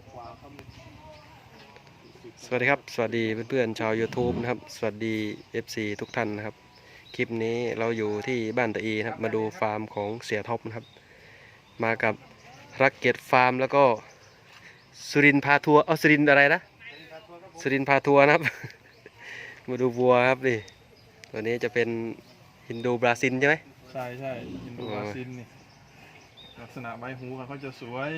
กว่าครับสวัสดีครับ สวัสดีเพื่อนๆชาว YouTube นะครับ สวัสดี FC ทุกท่านนะครับ คลิปนี้เราอยู่ที่บ้านตะอีนะครับ มาดูฟาร์มของเสียท็อปนะครับ มากับรักเก็ตฟาร์มแล้วก็สุรินพาทัวร์เอาสุรินอะไรนะสุรินพาทัวร์นะครับ มาดูวัวครับนี่ตัวนี้จะเป็นฮินดูบราซิลใช่ไหมใช่ใช่อินดอ๋อบราซิลนี่ลักษณะใบหูเขาจะสวย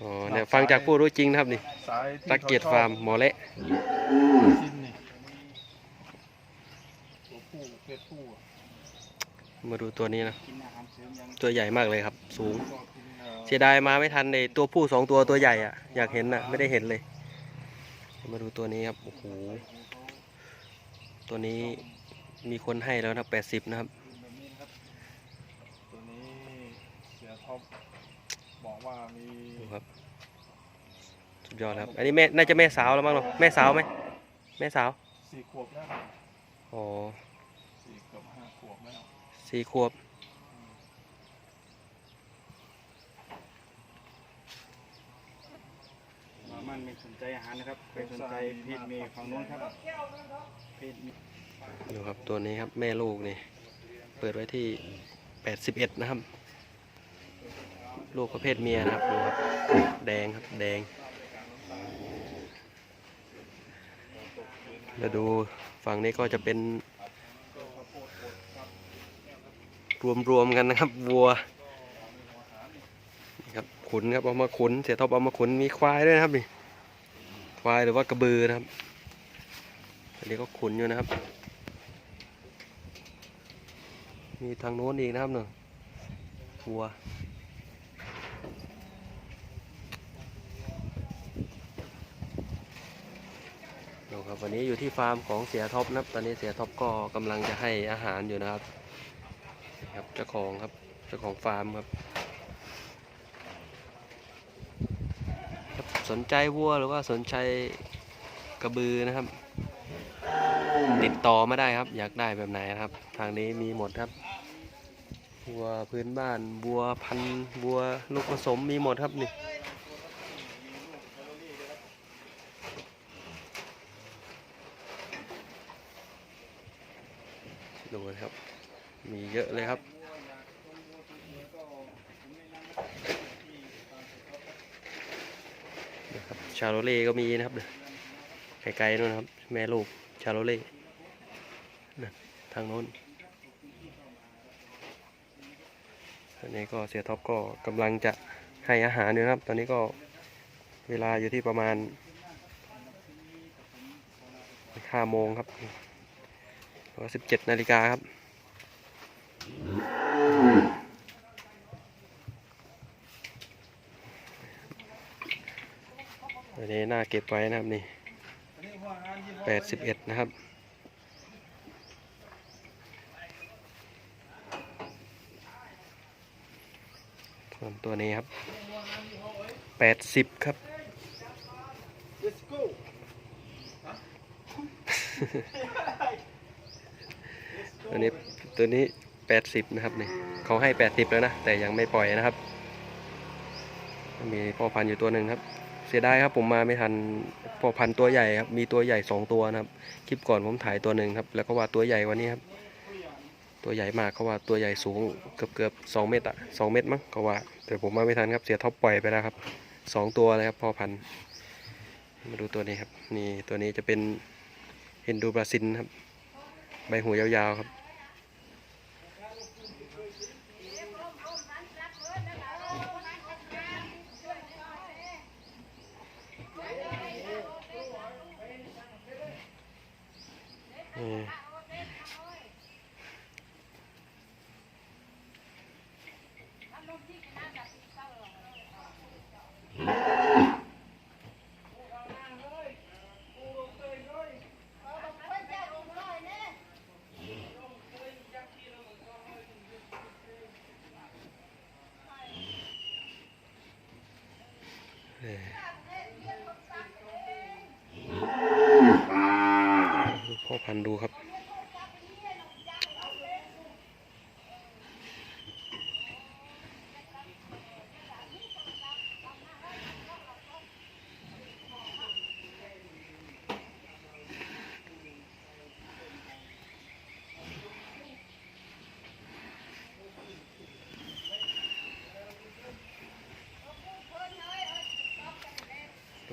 อ๋อเนี่ยฟังจากผู้รู้จริงนะครับนี่สายที่รักเก็ตขชอบฟาร์มหมอเละบราซิลนี่ตัวผู้เพศผู้อะมาดูตัวนี้นะ กินอาหารเสริมยังตัวใหญ่มากเลยครับ สูงชอบกินเอ่อเสียดายมาไม่ทันในตัวผู้สองตัวตัวใหญ่อะอยากเห็นน่ะไม่ได้เห็นเลย มาดูตัวนี้ครับโอ้โหตัวนี้มีคนให้แล้วนะแปดสิบนะครับแบบนี้นะครับตัวนี้เสียท็อป บอกว่ามีดูครับ สุดยอดครับ อันนี้แม่น่าจะแม่สาวแล้วมั้งเนาะแม่สาวไหมแม่สาวสี่ขวบแล้วอ๋อสี่เกือบห้าขวบแล้วสี่ขวบมันไม่สนใจอาหารนะครับไปสนใจเพศเมียฝั่งนู้นครับเพศเมียดูครับตัวนี้ครับแม่ลูกนี่ เปิดไว้ที่แปดสิบเอ็ดนะครับ ลูกประเภทเมียนะครับดูครับแดงครับแดงแล้วดูฝั่งนี้ก็จะเป็น รวมๆกันนะครับวัวครับขุนครับเอามาขุนเสียท็อปเอามาขุนมีควายด้วยนะครับนี่ควายหรือว่ากระบือนะครับอันนี้ก็ขุนอยู่นะครับ มีทางโน้นอีกนะครับเนาะวัว ครับวันนี้อยู่ที่ฟาร์มของเสียท็อปนะครับ ตอนนี้เสียท็อปก็กำลังจะให้อาหารอยู่นะครับนะครับเจ้าของครับเจ้าของฟาร์มครับครับสนใจวัวหรือว่าสนใจกระบือนะครับ ติดต่อมาได้ครับ อยากได้แบบไหนนะครับ ทางนี้มีหมดครับวัวพื้นบ้านวัวพันธุ์วัวลูกผสมมีหมดครับนี่ ดูนะครับ มีเยอะเลยครับ นะครับ ชาโรเล่ก็มีนะครับไกลๆนู่นครับ แม่ลูกชาโรเล่นะทางโน้นอันนี้ก็เสียท็อปก็กำลังจะให้อาหารอยู่นะครับ ตอนนี้ก็เวลาอยู่ที่ประมาณห้าโมงครับ สิบเจ็ดนาฬิกาครับ อันนี้น่าเก็บไว้นะครับนี่แปดสิบเอ็ดนะครับส่วนตัวนี้ครับแปดสิบครับ ตัวนี้ตัวนี้แปดสิบนะครับนี่เขาให้แปดสิบแล้วนะ แต่ยังไม่ปล่อยนะครับ มีพ่อพันธุ์อยู่ตัวหนึ่งครับ เสียดายครับผมมาไม่ทันพ่อพันธุ์ตัวใหญ่ครับ มีตัวใหญ่สองตัวนะครับ คลิปก่อนผมถ่ายตัวหนึ่งครับ แล้วก็ว่าตัวใหญ่วันนี้ครับ ตัวใหญ่มากเขาว่าตัวใหญ่สูงเกือบเกือบสองเมตรอะสองเมตรมั้งเขาว่า แต่ผมมาไม่ทันครับเสียท็อปปล่อยไปแล้วครับสองตัวเลยครับพ่อพันธุ์มาดูตัวนี้ครับ นี่ตัวนี้จะเป็นเฮนดูบราซินครับ ใบหูยาวๆครับ นี่นี่ดู พ่อพันธุ์ดู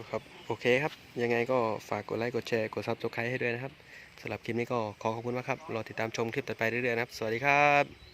ครับโอเคครับ ยังไงก็ฝากกดไลค์กดแชร์กดซับสไครต์ให้ด้วยนะครับสำหรับคลิปนี้ก็ขอขอบคุณมากครับรอติดตามชมคลิปต่อไปเรื่อยๆนะครับ สวัสดีครับ